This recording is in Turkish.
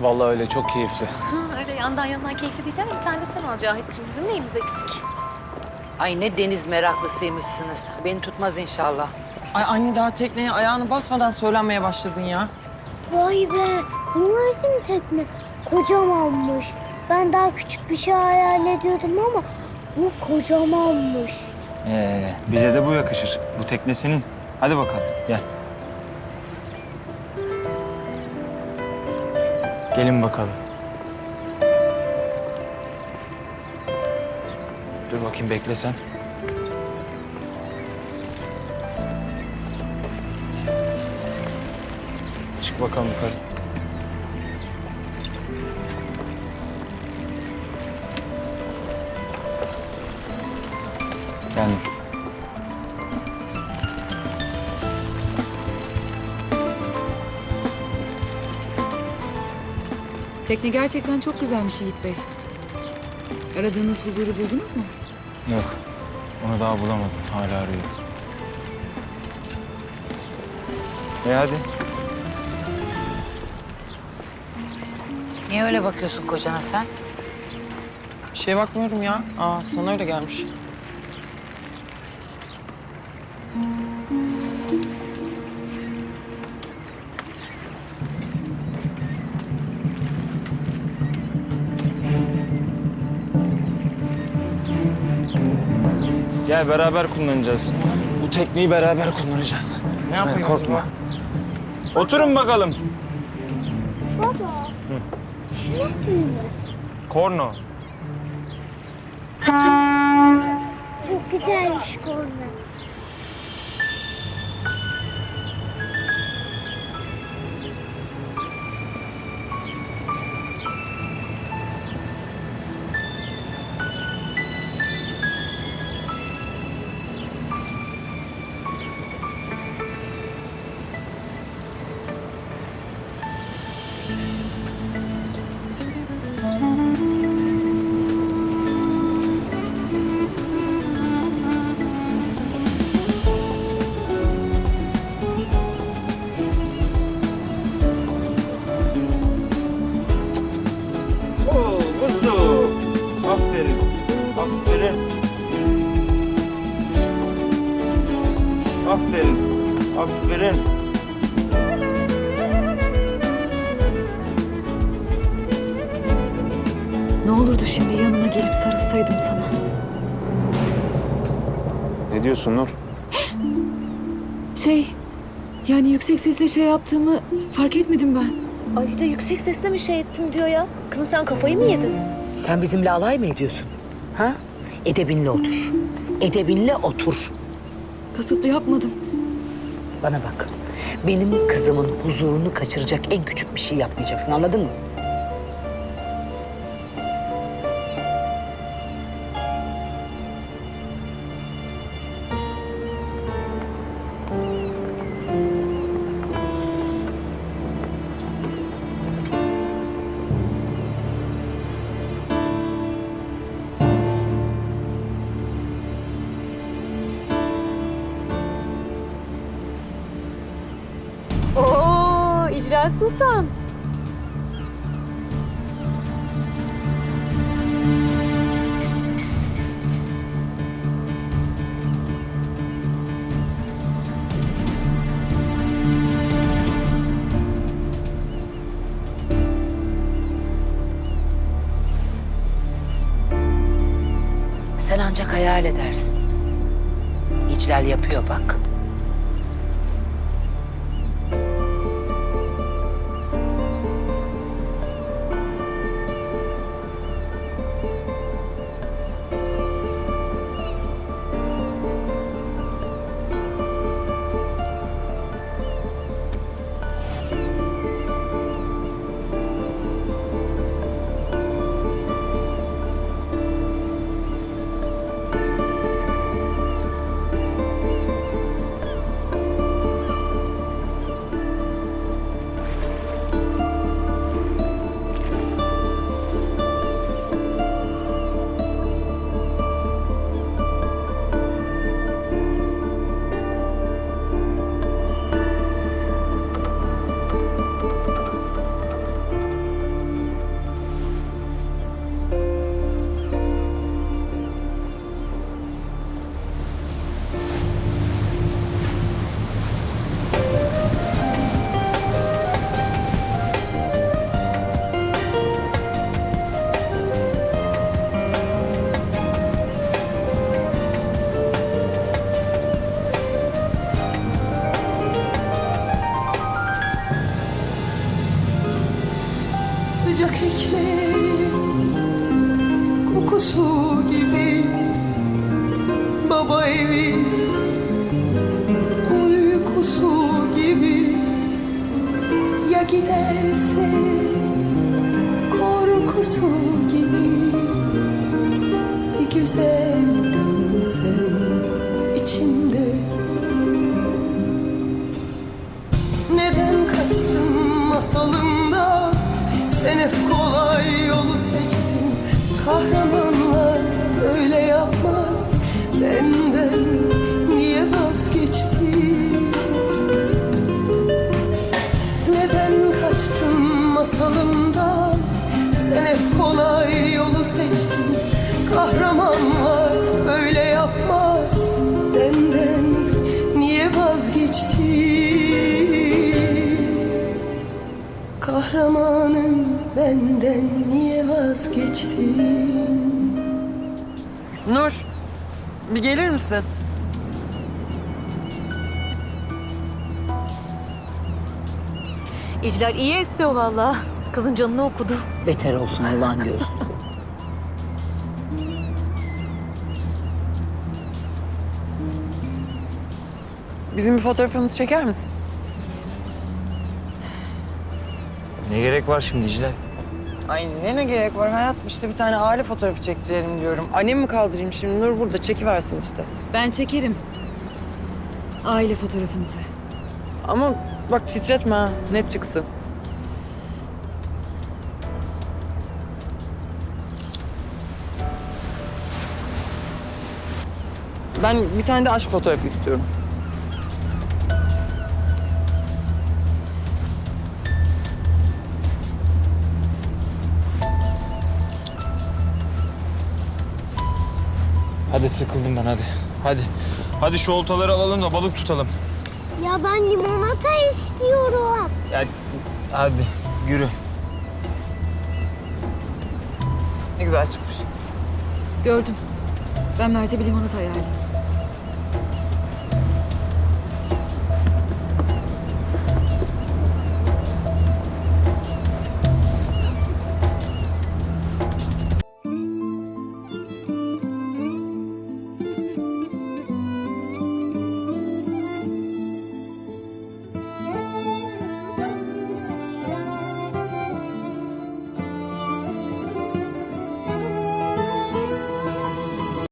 Vallahi öyle çok keyifli. Ha, öyle yandan yandan keyifli diyeceğim. Bir tane de sen al Cahit'ciğim. Bizim neyimiz eksik? Ay ne deniz meraklısıymışsınız. Beni tutmaz inşallah. Ay anne daha tekneye ayağını basmadan söylenmeye başladın ya. Vay be, bu nasıl bir tekne? Kocamanmış. Ben daha küçük bir şey hayal ediyordum ama bu kocamanmış. Ee, bize de bu yakışır. Bu tekne senin. Hadi bakalım gel. Gelin bakalım. Dur bakayım bekle sen. Çık bakalım yukarı. Gel. Tekne gerçekten çok güzelmiş Yiğit Bey. Aradığınız huzuru buldunuz mu? Yok. Onu daha bulamadım. Hala arıyorum. E hadi. Niye öyle bakıyorsun kocana sen? Bir şeye bakmıyorum ya. Aa sana öyle gelmiş. Gel beraber kullanacağız. Bu tekneyi beraber kullanacağız. Ne yapıyorsun? korkma. Oturun bakalım. Baba, şu ne duyuyoruz? Korno. Çok güzelmiş korna. Aferin. Aferin. Ne olurdu şimdi yanına gelip sarılsaydım sana. Ne diyorsun Nur? Şey, yani yüksek sesle şey yaptığımı fark etmedim ben. Ay bir de yüksek sesle mi şey ettim diyor ya. Kızım sen kafayı mı yedin? Sen bizimle alay mı ediyorsun? Ha? Edebinle otur. Edebinle otur. Kasıtlı yapmadım. Bana bak. Benim kızımın huzurunu kaçıracak en küçük bir şey yapmayacaksın anladın mı? İcra Sultan. Sen ancak hayal edersin. İclal yapıyor bak. Sıcak ekmek kokusu gibi. Baba evi uykusu gibi. Ya giderse korkusu gibi. Bir güzel dönsen içimde seçtin Kahramanlar öyle yapmaz Benden niye vazgeçtin Kahramanım benden niye vazgeçtin Nur, bir gelir misin? İclal iyi esiyor vallahi. Kızın canını okudu. Beter olsun Allah'ın gözünde. Bizim bir fotoğrafımızı çeker misin? Ne gerek var şimdi Dicle? Ay ne ne gerek var hayatım işte bir tane aile fotoğrafı çektirelim diyorum. Annemi mi kaldırayım şimdi Nur burada çekiversin işte. Ben çekerim. Aile fotoğrafınızı. Ama bak titretme ha net çıksın. Ben bir tane de aşk fotoğrafı istiyorum. Hadi sıkıldım ben hadi. Hadi. Hadi şu oltaları alalım da balık tutalım. Ya ben limonata istiyorum. Ya hadi yürü. Ne güzel çıkmış. Gördüm. Ben Mert'e bir limonata ayarlayayım.